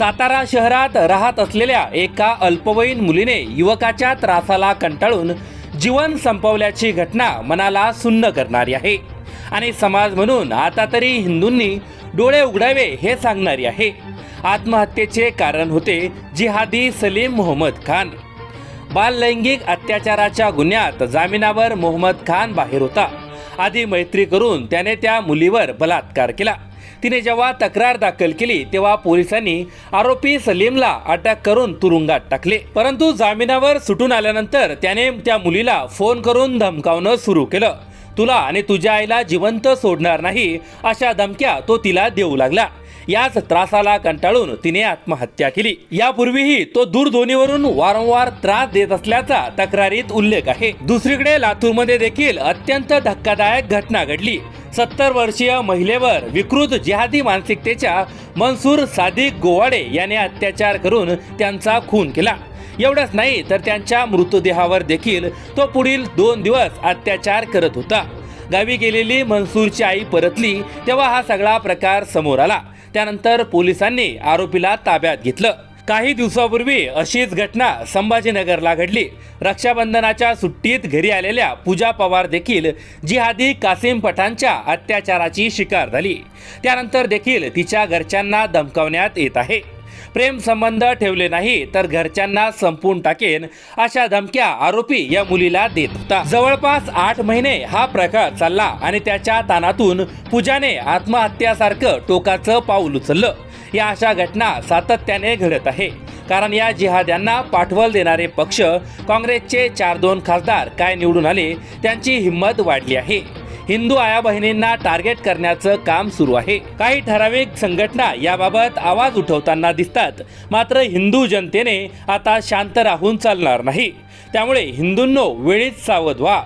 सातारा शहरात राहत असलेल्या एका अल्पवयीन मुलीने युवकाच्या त्रासाला कंटाळून जीवन संपवल्याची घटना मनाला सुन्न करणारी आहे. आणि समाज म्हणून आता तरी हिंदूंनी डोळे उघडावे हे सांगणारी आहे. आत्महत्येचे कारण होते जिहादी सलीम मोहम्मद खान. बाललैंगिक अत्याचाराच्या गुन्ह्यात जामिनावर मोहम्मद खान बाहेर होता. आधी मैत्री करून त्याने त्या मुलीवर बलात्कार केला. तिने जेव्हा तक्रार दाखल केली तेव्हा पोलिसांनी आरोपी सलीमला अटक करून तुरुंगात टाकले. परंतु जामिनावर सुटून आल्यानंतर त्याने त्या मुलीला फोन करून धमकावणं सुरू केलं. तुला आणि तुझ्या आईला जिवंत सोडणार नाही अशा धमक्या तो तिला देऊ लागला. याच त्रासाला कंटाळून तिने आत्महत्या केली. यापूर्वीही तो दूरध्वनीवरून वारंवार त्रास देत असल्याचा तक्रारीत उल्लेख आहे. दुसरीकडे लातूरमध्ये देखील अत्यंत धक्कादायक घटना घडली. सत्तर वर्षीय महिलेवर विकृत जिहादी मानसिकतेच्या मनसूर सादिक गोवाडे याने अत्याचार करून त्यांचा खून केला. एवढंच नाही तर त्यांच्या मृतदेहावर देखील तो पुढील दोन दिवस अत्याचार करत होता. गावी गेलेली मनसूरची आई परतली तेव्हा हा सगळा प्रकार समोर आला. त्यानंतर पोलिसांनी आरोपीला ताब्यात घेतलं. काही दिवसापूर्वी अशीच घटना संभाजीनगरला घडली. रक्षाबंधनाच्या सुट्टीत घरी आलेल्या पूजा पवार देखील जिहादी कासिम पठाणच्या अत्याचाराची शिकार झाली. त्यानंतर देखील तिच्या घरच्यांना धमकावण्यात येत आहे. प्रेमसंबंध ठेवले नाही तर घरच्यांना संपून टाकेन अशा धमक्या आरोपी या मुलीला देत होता. जवळपास आठ महिने हा प्रकार चालला आणि त्याच्या तानातून पूजाने आत्महत्यासारखं टोकाचं पाऊल उचललं. या अशा घटना सातत्याने घडत आहे. कारण या जिहाद्यांना पाठवल देणारे पक्ष काँग्रेसचे चार दोन खासदार काय निवडून आले त्यांची हिंमत वाढली आहे. हिंदू आया बहिणींना टार्गेट करण्याचं काम सुरू आहे. काही ठराविक संघटना याबाबत आवाज उठवताना दिसतात. मात्र हिंदू जनतेने आता शांत राहून चालणार नाही. त्यामुळे हिंदूंनो वेळीच सावध व्हा.